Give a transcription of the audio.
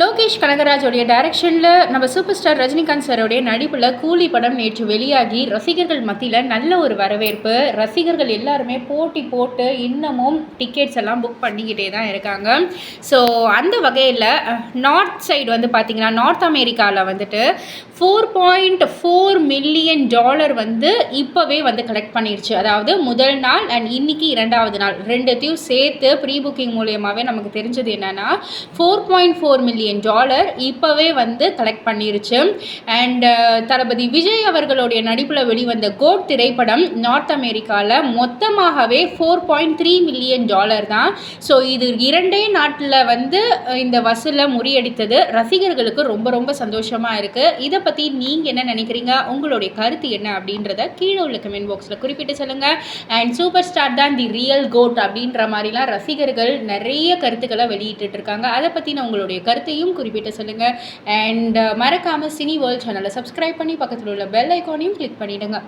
லோகேஷ் கனகராஜோடைய டைரக்ஷனில் நம்ம super star Rajinikanth சாரோடைய நடிப்பில் கூலி படம் நேற்று வெளியாகி ரசிகர்கள் மத்தியில் நல்ல ஒரு வரவேற்பு. ரசிகர்கள் எல்லாருமே போட்டி போட்டு இன்னமும் டிக்கெட்ஸ் எல்லாம் புக் பண்ணிக்கிட்டே தான் இருக்காங்க. ஸோ அந்த வகையில் நார்த் சைடு வந்து பார்த்திங்கன்னா நார்த் அமெரிக்காவில் வந்துட்டு four point four million dollar வந்து இப்போவே வந்து கலெக்ட் பண்ணிடுச்சு அதாவது முதல் நாள் அண்ட் இன்னைக்கு இரண்டாவது நாள். ரெண்டுத்தையும் சேர்த்து ப்ரீ புக்கிங் மூலியமாகவே நமக்கு தெரிஞ்சது என்னென்னா four point four million dollar இப்போவே வந்து கலெக்ட் பண்ணிருச்சு. அண்ட் uh, தளபதி விஜய் அவர்களுடைய நடிப்பில் வெளிவந்த கோட் திரைப்படம் நார்த் அமெரிக்காவில் மொத்தமாகவே four point three million dollar தான். ஸோ இது இரண்டே நாட்டில் வந்து இந்த வசூலை முறியடித்தது. ரசிகர்களுக்கு ரொம்ப ரொம்ப சந்தோஷமாக இருக்குது இதை பற்றி நீங்கள் என்ன நினைக்கிறீங்க? உங்களுடைய கருத்து என்ன அப்படின்றத கீழே உள்ள கமெண்ட் பாக்ஸில் குறிப்பிட்டு சொல்லுங்கள் அண்ட் சூப்பர் ஸ்டார் தான் தி ரியல் கோட் அப்படின்ற மாதிரிலாம் ரசிகர்கள் நிறைய கருத்துக்களை வெளியிட்டு இருக்காங்க. அதை பற்றின உங்களுடைய கருத்து கருத்தையும் குறிப்பிட்டு சொல்லுங்கள் அண்ட் மறக்காமல் சினி வேர்ல்ட் சேனலை சப்ஸ்கிரைப் பண்ணி பக்கத்தில் உள்ள பெல் ஐக்கானையும் கிளிக் பண்ணிவிடுங்க